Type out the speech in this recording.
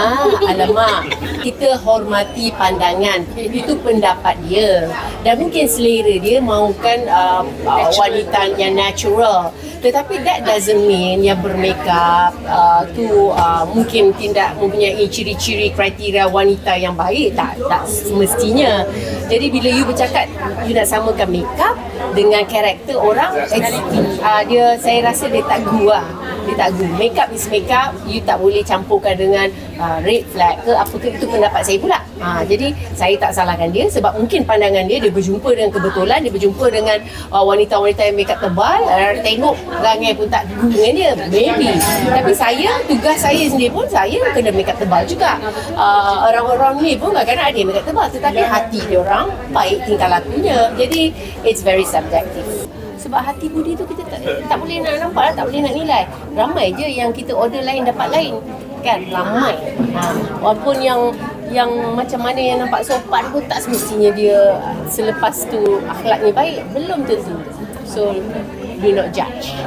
Ah, alamak. Kita hormati pandangan. Itu pendapat dia. Dan mungkin selera dia mahukan uh, uh, wanita yang natural. Tetapi that doesn't mean yang bermakeup uh, tu uh, mungkin tidak mempunyai ciri-ciri kriteria wanita yang baik. Tak, tak semestinya. Jadi bila you bercakap you nak samakan makeup dengan karakter orang, uh, dia saya rasa dia tak gua. lah. Dia tak gua. Makeup is makeup. You tak boleh campurkan dengan uh, red flag ke apa ke itu pendapat saya pula. Ha, jadi saya tak salahkan dia sebab mungkin pandangan dia dia berjumpa dengan kebetulan dia berjumpa dengan uh, wanita-wanita yang makeup tebal. Uh, tengok rangai pun tak dengan dia maybe. Tapi saya tugas saya sendiri pun saya kena makeup tebal juga. Uh, orang-orang ni pun kadang-kadang ada makeup tebal tetapi hati dia orang baik tingkah lakunya. Jadi it's very subjective. Sebab hati budi tu kita tak, tak boleh nak nampak lah, tak boleh nak nilai. Ramai je yang kita order lain dapat lain. Kan? Ramai. Ha, walaupun yang yang macam mana yang nampak sopan pun tak semestinya dia selepas tu akhlaknya baik belum tentu. So do not judge